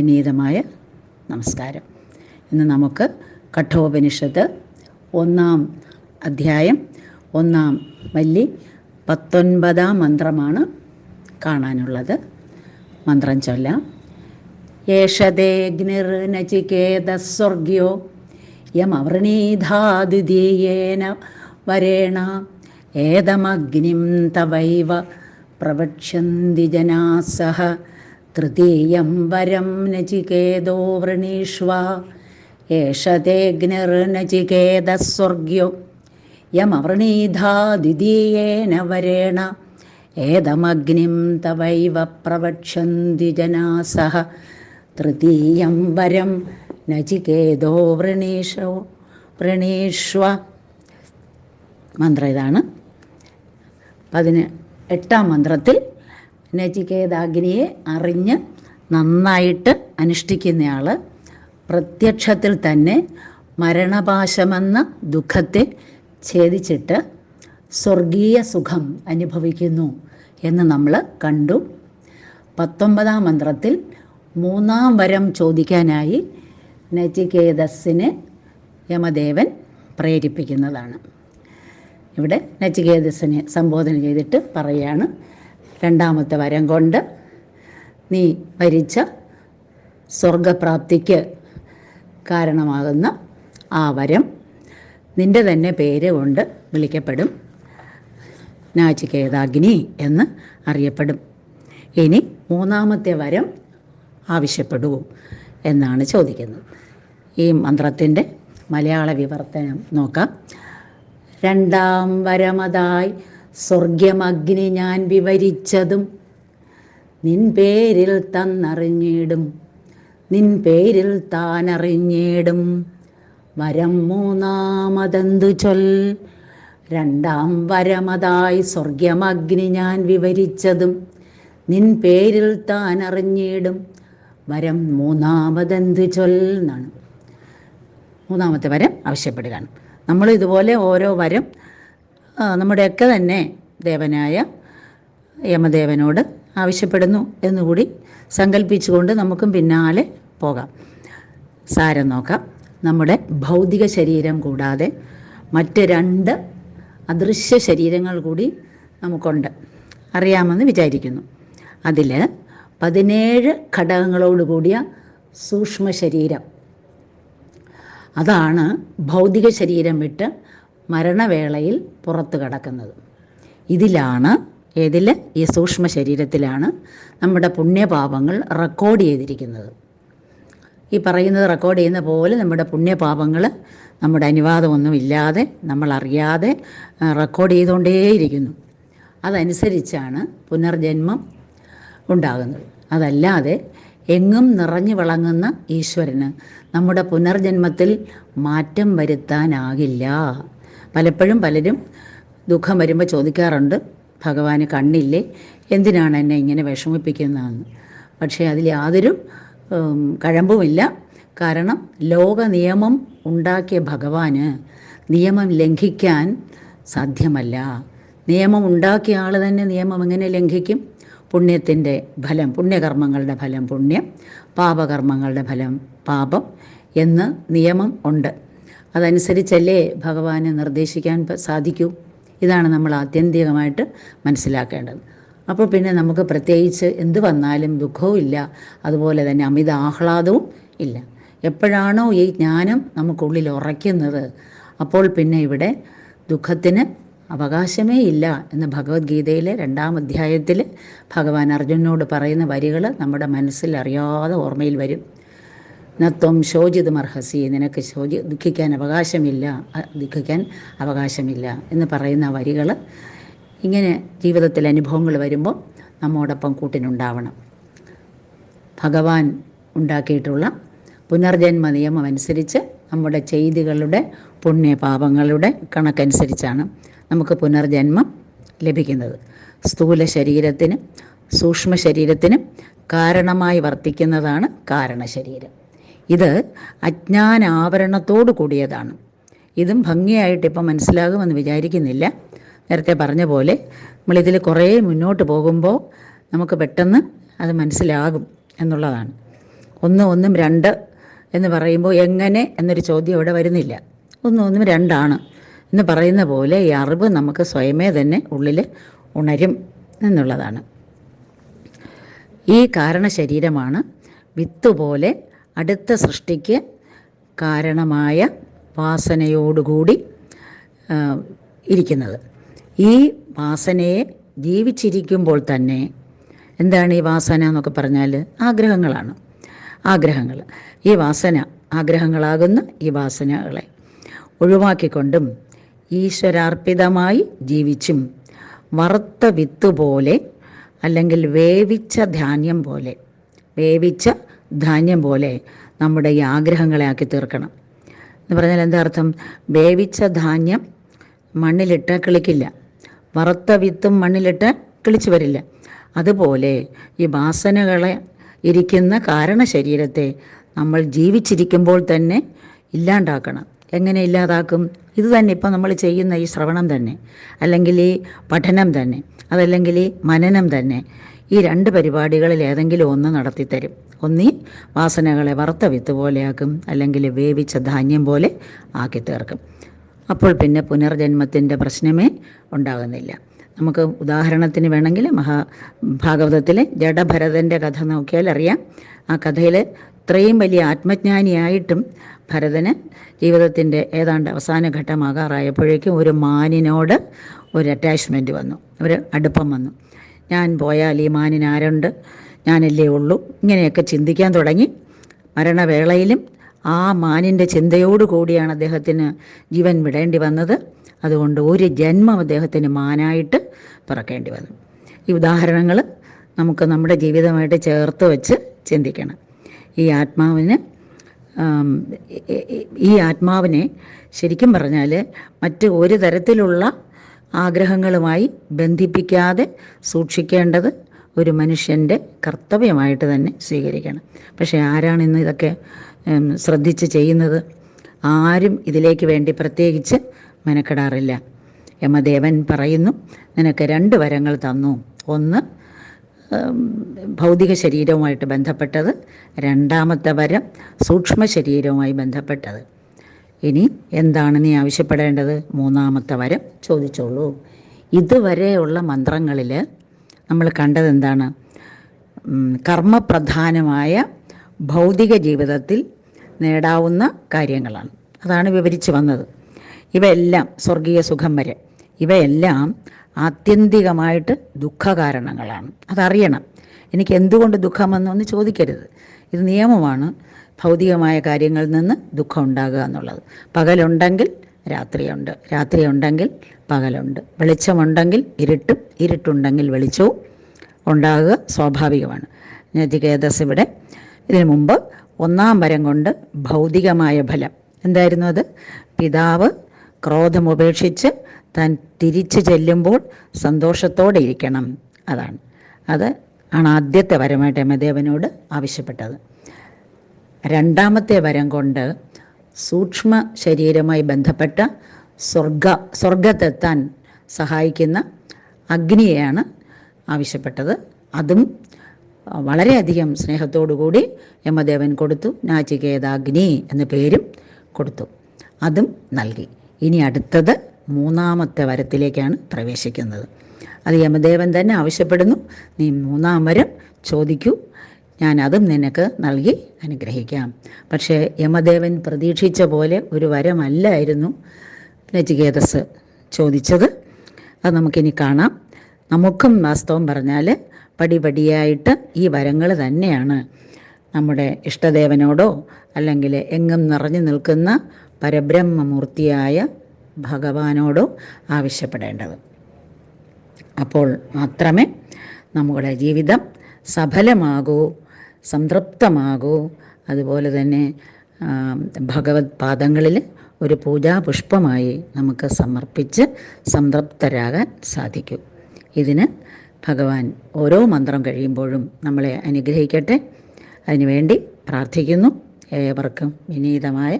വിനീതമായ നമസ്കാരം. ഇന്ന് നമുക്ക് കഠോപനിഷത്ത് ഒന്നാം അധ്യായം ഒന്നാം വല്ലി പത്തൊൻപതാം മന്ത്രമാണ് കാണാനുള്ളത്. മന്ത്രം ചൊല്ലാം. ഏഷദേഗ്നിർനചികേതസ്വർഗ്യോ യമവൃണീധാദ്വിതീയേന വരേണ ഏതമഗ്നിം തവൈവ പ്രവക്ഷ്യന്തി ജനാസഹ തൃതീയം വരം നചികേതോ വൃണീഷ്വ ഏഷതേഗ്നിർനചികേതസ്വർഗ്യോ യമവൃണീധാദ്വിതീയേന വരേണ ഏതമഗ്നിം തവൈവ പ്രവക്ഷന്തി ജനാസഹ തൃതീയം വരം നചികേതോ വൃണീഷോ വൃണീഷ്വ മന്ത്രം ഇതാണ്. പതിന് എട്ടാം മന്ത്രത്തിൽ നചികേതാഗ്നിയെ അറിഞ്ഞ് നന്നായിട്ട് അനുഷ്ഠിക്കുന്നയാൾ പ്രത്യക്ഷത്തിൽ തന്നെ മരണപാശമെന്ന ദുഃഖത്തെ ഛേദിച്ചിട്ട് സ്വർഗീയ സുഖം അനുഭവിക്കുന്നു എന്ന് നമ്മൾ കണ്ടു. പത്തൊമ്പതാം മന്ത്രത്തിൽ മൂന്നാം വരം ചോദിക്കാനായി നചികേതസ്സിനെ യമദേവൻ പ്രേരിപ്പിക്കുന്നതാണ്. ഇവിടെ നചികേതസ്സിനെ സംബോധന ചെയ്തിട്ട് പറയുകയാണ് രണ്ടാമത്തെ വരം കൊണ്ട് നീ ഭരിച്ച സ്വർഗപ്രാപ്തിക്ക് കാരണമാകുന്ന ആ വരം നിന്റെ തന്നെ പേര് കൊണ്ട് വിളിക്കപ്പെടും. നാചികേതാഗ്നി എന്ന് അറിയപ്പെടും. ഇനി മൂന്നാമത്തെ വരം ആവശ്യപ്പെടൂ എന്നാണ് ചോദിക്കുന്നത്. ഈ മന്ത്രത്തിന്റെ മലയാള വിവർത്തനം നോക്കാം. രണ്ടാം വരമതായി സ്വർഗമഗ്നി ഞാൻ വിവരിച്ചതും നിൻ പേരിൽ തന്നറിഞ്ഞിടും. നിൻ പേരിൽ താനറിഞ്ഞിടും. വരം മൂന്നാമതെന്തു ചൊൽ? രണ്ടാം വരമതായി സ്വർഗ്യമഗ്നി ഞാൻ വിവരിച്ചതും നിൻ പേരിൽ താൻ അറിഞ്ഞിടും വരം മൂന്നാമതെന്ത് ചൊൽ എന്നാണ്. മൂന്നാമത്തെ വരം ആവശ്യപ്പെടുകയാണ്. നമ്മൾ ഇതുപോലെ ഓരോ വരം നമ്മുടെയൊക്കെ തന്നെ ദേവനായ യമദേവനോട് ആവശ്യപ്പെടുന്നു എന്നുകൂടി സങ്കല്പിച്ചുകൊണ്ട് നമുക്കും പിന്നാലെ പോകാം. സാരം നോക്കാം. നമ്മുടെ ഭൗതിക ശരീരം കൂടാതെ മറ്റ് രണ്ട് അദൃശ്യ ശരീരങ്ങൾ കൂടി നമുക്കുണ്ട്. അറിയാമെന്ന് വിചാരിക്കുന്നു. അതിൽ പതിനേഴ് ഘടകങ്ങളോട് കൂടിയ സൂക്ഷ്മ ശരീരം അതാണ് ഭൗതിക ശരീരം വിട്ട് മരണവേളയിൽ പുറത്തു കടക്കുന്നത്. ഇതിലാണ് ഏതിൽ ഈ സൂക്ഷ്മ ശരീരത്തിലാണ് നമ്മുടെ പുണ്യപാപങ്ങൾ റെക്കോർഡ് ചെയ്തിരിക്കുന്നത്. ഈ പറയുന്നത് റെക്കോർഡ് ചെയ്യുന്ന പോലെ നമ്മുടെ പുണ്യപാപങ്ങൾ നമ്മുടെ അനുവാദമൊന്നുമില്ലാതെ നമ്മൾ അറിയാതെ റെക്കോർഡ് ചെയ്തുകൊണ്ടേയിരിക്കുന്നു. അതനുസരിച്ചാണ് പുനർജന്മം ഉണ്ടാകുന്നത്. അതല്ലാതെ എങ്ങും നിറഞ്ഞു വിളങ്ങുന്ന ഈശ്വരന് നമ്മുടെ പുനർജന്മത്തിൽ മാറ്റം വരുത്താനാകില്ല. പലപ്പോഴും പലരും ദുഃഖം വരുമ്പോൾ ചോദിക്കാറുണ്ട് ഭഗവാന് കണ്ണില്ലേ? എന്തിനാണ് എന്നെ ഇങ്ങനെ വിഷമിപ്പിക്കുന്നതെന്ന്? പക്ഷേ അതിൽ യാതൊരു കഴമ്പുമില്ല. കാരണം ലോക നിയമം ഉണ്ടാക്കിയ ഭഗവാന് നിയമം ലംഘിക്കാൻ സാധ്യമല്ല. നിയമം ഉണ്ടാക്കിയ ആൾ തന്നെ നിയമം എങ്ങനെ ലംഘിക്കും? പുണ്യത്തിന്റെ ഫലം പുണ്യകർമ്മങ്ങളുടെ ഫലം പുണ്യം പാപകർമ്മങ്ങളുടെ ഫലം പാപം എന്ന് നിയമം ഉണ്ട്. അതനുസരിച്ചല്ലേ ഭഗവാനെ നിർദ്ദേശിക്കാൻ സാധിക്കൂ? ഇതാണ് നമ്മൾ ആത്യന്തികമായിട്ട് മനസ്സിലാക്കേണ്ടത്. അപ്പോൾ പിന്നെ നമുക്ക് പ്രത്യേകിച്ച് എന്ത് വന്നാലും ദുഃഖവും ഇല്ല. അതുപോലെ തന്നെ അമിത ആഹ്ലാദവും ഇല്ല. എപ്പോഴാണോ ഈ ജ്ഞാനം നമുക്കുള്ളിൽ ഉറയ്ക്കുന്നത് അപ്പോൾ പിന്നെ ഇവിടെ ദുഃഖത്തിന് അവകാശമേ ഇല്ല എന്ന് ഭഗവത്ഗീതയിലെ രണ്ടാം അധ്യായത്തിൽ ഭഗവാൻ അർജുനോട് പറയുന്ന വരികൾ നമ്മുടെ മനസ്സിൽ അറിയാതെ ഓർമ്മയിൽ വരും. നത്വം ശോചിതമർഹസി. നിനക്ക് ശോചി ദുഃഖിക്കാൻ അവകാശമില്ല. ദുഃഖിക്കാൻ അവകാശമില്ല എന്ന് പറയുന്ന വരികൾ ഇങ്ങനെ ജീവിതത്തിൽ അനുഭവങ്ങൾ വരുമ്പോൾ നമ്മോടൊപ്പം കൂട്ടിനുണ്ടാവണം. ഭഗവാൻ ഉണ്ടാക്കിയിട്ടുള്ള പുനർജന്മ നിയമം അനുസരിച്ച് നമ്മുടെ ചെയ്തികളുടെ പുണ്യപാപങ്ങളുടെ കണക്കനുസരിച്ചാണ് നമുക്ക് പുനർജന്മം ലഭിക്കുന്നത്. സ്ഥൂല ശരീരത്തിന് സൂക്ഷ്മ ശരീരത്തിന് കാരണമായി വർത്തിക്കുന്നതാണ് കാരണശരീരം. ഇത് അജ്ഞാനാവരണത്തോടു കൂടിയതാണ്. ഇതും ഭംഗിയായിട്ട് ഇപ്പം മനസ്സിലാകുമെന്ന് വിചാരിക്കുന്നില്ല. നേരത്തെ പറഞ്ഞ പോലെ നമ്മളിതിൽ കുറേ മുന്നോട്ട് പോകുമ്പോൾ നമുക്ക് പെട്ടെന്ന് അത് മനസ്സിലാകും എന്നുള്ളതാണ്. ഒന്ന് ഒന്നും രണ്ട് എന്ന് പറയുമ്പോൾ എങ്ങനെ എന്നൊരു ചോദ്യം ഇവിടെ വരുന്നില്ല. ഒന്നും ഒന്നും രണ്ടാണ് എന്ന് പറയുന്ന പോലെ ഈ അറിവ് നമുക്ക് സ്വയമേ തന്നെ ഉള്ളിൽ ഉണരും എന്നുള്ളതാണ്. ഈ കാരണശരീരമാണ് വിത്ത് പോലെ അടുത്ത സൃഷ്ടിക്ക് കാരണമായ വാസനയോടുകൂടി ഇരിക്കുന്നത്. ഈ വാസനയെ ജീവിച്ചിരിക്കുമ്പോൾ തന്നെ എന്താണ് ഈ വാസന എന്നൊക്കെ പറഞ്ഞാൽ ആഗ്രഹങ്ങളാണ്. ആഗ്രഹങ്ങൾ. ഈ വാസന ആഗ്രഹങ്ങളാകുന്ന ഈ വാസനകളെ ഒഴിവാക്കിക്കൊണ്ടും ഈശ്വരാർപ്പിതമായി ജീവിച്ചും വറുത്ത വിത്ത് പോലെ അല്ലെങ്കിൽ വേവിച്ച ധാന്യം പോലെ വേവിച്ച ധാന്യം പോലെ നമ്മുടെ ഈ ആഗ്രഹങ്ങളെ ആക്കി തീർക്കണം. എന്ന് പറഞ്ഞാൽ എന്താ അർത്ഥം? വേവിച്ച ധാന്യം മണ്ണിലിട്ട് കിളിക്കില്ല. വറുത്ത വിത്തും മണ്ണിലിട്ട് കിളിച്ചു വരില്ല. അതുപോലെ ഈ വാസനകളെ ഇരിക്കുന്ന കാരണ ശരീരത്തെ നമ്മൾ ജീവിച്ചിരിക്കുമ്പോൾ തന്നെ ഇല്ലാണ്ടാക്കണം. എങ്ങനെ ഇല്ലാതാക്കും? ഇത് തന്നെ ഇപ്പം നമ്മൾ ചെയ്യുന്ന ഈ ശ്രവണം തന്നെ. അല്ലെങ്കിൽ ഈ പഠനം തന്നെ. അതല്ലെങ്കിൽ ഈ മനനം തന്നെ. ഈ രണ്ട് പരിപാടികളിൽ ഏതെങ്കിലും ഒന്ന് നടത്തിത്തരും ഒന്നീ വാസനകളെ വറുത്ത വിത്ത് പോലെയാക്കും അല്ലെങ്കിൽ വേവിച്ച ധാന്യം പോലെ ആക്കി തീർക്കും. അപ്പോൾ പിന്നെ പുനർജന്മത്തിന്റെ പ്രശ്നമേ ഉണ്ടാകുന്നില്ല. നമുക്ക് ഉദാഹരണത്തിന് വേണമെങ്കിൽ മഹാഭാഗവതത്തിലെ ജഡഭരതന്റെ കഥ നോക്കിയാൽ അറിയാം. ആ കഥയിൽ ഇത്രയും വലിയ ആത്മജ്ഞാനിയായിട്ടും ഭരതന് ജീവിതത്തിന്റെ ഏതാണ്ട് അവസാന ഘട്ടമാകാറായപ്പോഴേക്കും ഒരു മാനിനോട് ഒരു അറ്റാച്ച്മെന്റ് വന്നു. ഒരു അടുപ്പം വന്നു. ഞാൻ പോയാൽ ഈ മാനിനാരുണ്ട് ഞാനല്ലേ ഉള്ളൂ. ഇങ്ങനെയൊക്കെ ചിന്തിക്കാൻ തുടങ്ങി. മരണവേളയിലും ആ മാനിന്റെ ചിന്തയോടു കൂടിയാണ് അദ്ദേഹത്തിന് ജീവൻ വിടേണ്ടി വന്നത്. അതുകൊണ്ട് ഒരു ജന്മം അദ്ദേഹത്തിന് മാനായിട്ട് പിറക്കേണ്ടി വന്നു. ഈ ഉദാഹരണങ്ങൾ നമുക്ക് നമ്മുടെ ജീവിതമായിട്ട് ചേർത്ത് വെച്ച് ചിന്തിക്കണം. ഈ ആത്മാവിന് ഈ- ആത്മാവിനെ ശരിക്കും പറഞ്ഞാൽ മറ്റ് ഒരു തരത്തിലുള്ള ആഗ്രഹങ്ങളുമായി ബന്ധിപ്പിക്കാതെ സൂക്ഷിക്കേണ്ടത് ഒരു മനുഷ്യന്റെ കർത്തവ്യമായിട്ട് തന്നെ സ്വീകരിക്കണം. പക്ഷേ ആരാണ് ഇന്ന് ഇതൊക്കെ ശ്രദ്ധിച്ച് ചെയ്യുന്നത്? ആരും ഇതിലേക്ക് വേണ്ടി പ്രത്യേകിച്ച് മെനക്കെടാറില്ല. യമദേവൻ പറയുന്നു നിനക്ക് രണ്ട് വരങ്ങൾ തന്നു. ഒന്ന് ഭൗതിക ശരീരവുമായിട്ട് ബന്ധപ്പെട്ടത്. രണ്ടാമത്തെ വരം സൂക്ഷ്മ ശരീരവുമായി ബന്ധപ്പെട്ടത്. ഇനി എന്താണ് നീ ആവശ്യപ്പെടേണ്ടത്? മൂന്നാമത്തെ വരം ചോദിച്ചോളൂ. ഇതുവരെയുള്ള മന്ത്രങ്ങളിൽ നമ്മൾ കണ്ടത് എന്താണ്? കർമ്മപ്രധാനമായ ഭൗതിക ജീവിതത്തിൽ നേടാവുന്ന കാര്യങ്ങളാണ്. അതാണ് വിവരിച്ചു വന്നത്. ഇവയെല്ലാം സ്വർഗീയ സുഖം വരെ. ഇവയെല്ലാം ആത്യന്തികമായിട്ട് ദുഃഖകാരണങ്ങളാണ്. അതറിയണം. എനിക്ക് എന്തുകൊണ്ട് ദുഃഖമെന്നൊന്ന് ചോദിക്കരുത്. ഇത് നിയമമാണ്. ഭൗതികമായ കാര്യങ്ങളിൽ നിന്ന് ദുഃഖം ഉണ്ടാകുക എന്നുള്ളത്. പകലുണ്ടെങ്കിൽ രാത്രിയുണ്ട്. രാത്രിയുണ്ടെങ്കിൽ പകലുണ്ട്. വെളിച്ചമുണ്ടെങ്കിൽ ഇരുട്ടും ഇരുട്ടുണ്ടെങ്കിൽ വെളിച്ചവും ഉണ്ടാകുക സ്വാഭാവികമാണ്. നജികേതസ് ഇവിടെ ഇതിനു മുമ്പ് ഒന്നാം വരം കൊണ്ട് ഭൗതികമായ ഫലം. എന്തായിരുന്നു അത്? പിതാവ് ക്രോധം ഉപേക്ഷിച്ച് താൻ തിരിച്ചു ചെല്ലുമ്പോൾ സന്തോഷത്തോടെ ഇരിക്കണം. അതാണ്. അത് ആണ് ആദ്യത്തെ വരമായിട്ട് യമദേവനോട് ആവശ്യപ്പെട്ടത്. രണ്ടാമത്തെ വരം കൊണ്ട് സൂക്ഷ്മ ശരീരമായി ബന്ധപ്പെട്ട സ്വർഗ സ്വർഗത്തെത്താൻ സഹായിക്കുന്ന അഗ്നിയെയാണ് ആവശ്യപ്പെട്ടത്. അതും വളരെയധികം സ്നേഹത്തോടുകൂടി യമദേവൻ കൊടുത്തു. നാചികേത അഗ്നി എന്ന പേരും കൊടുത്തു. അതും നൽകി. ഇനി അടുത്തത് മൂന്നാമത്തെ വരത്തിലേക്കാണ് പ്രവേശിക്കുന്നത്. അത് യമദേവൻ തന്നെ ആവശ്യപ്പെടുന്നു. നീ മൂന്നാം വരം ചോദിക്കൂ. ഞാൻ അതും നിനക്ക് നൽകി അനുഗ്രഹിക്കാം. പക്ഷേ യമദേവൻ പ്രതീക്ഷിച്ച പോലെ ഒരു വരമല്ലായിരുന്നു നചികേതസ് ചോദിച്ചത്. അത് നമുക്കിനി കാണാം. നമുക്കും വാസ്തവം പറഞ്ഞാൽ പടിപടിയായിട്ട് ഈ വരങ്ങൾ തന്നെയാണ്. നമ്മുടെ ഇഷ്ടദേവനോടോ അല്ലെങ്കിൽ എങ്ങും നിറഞ്ഞു നിൽക്കുന്ന പരബ്രഹ്മമൂർത്തിയായ ഭഗവാനോടോ ആവശ്യപ്പെടേണ്ടത്. അപ്പോൾ മാത്രമേ നമ്മുടെ ജീവിതം സഫലമാകൂ സംതൃപ്തമാകൂ. അതുപോലെ തന്നെ ഭഗവത് പാദങ്ങളിൽ ഒരു പൂജാപുഷ്പമായി നമുക്ക് സമർപ്പിച്ച് സംതൃപ്തരാകാൻ സാധിക്കൂ. ഇതിന് ഭഗവാൻ ഓരോ മന്ത്രം കഴിയുമ്പോഴും നമ്മളെ അനുഗ്രഹിക്കട്ടെ. അതിനുവേണ്ടി പ്രാർത്ഥിക്കുന്നു. ഏവർക്കും വിനീതമായ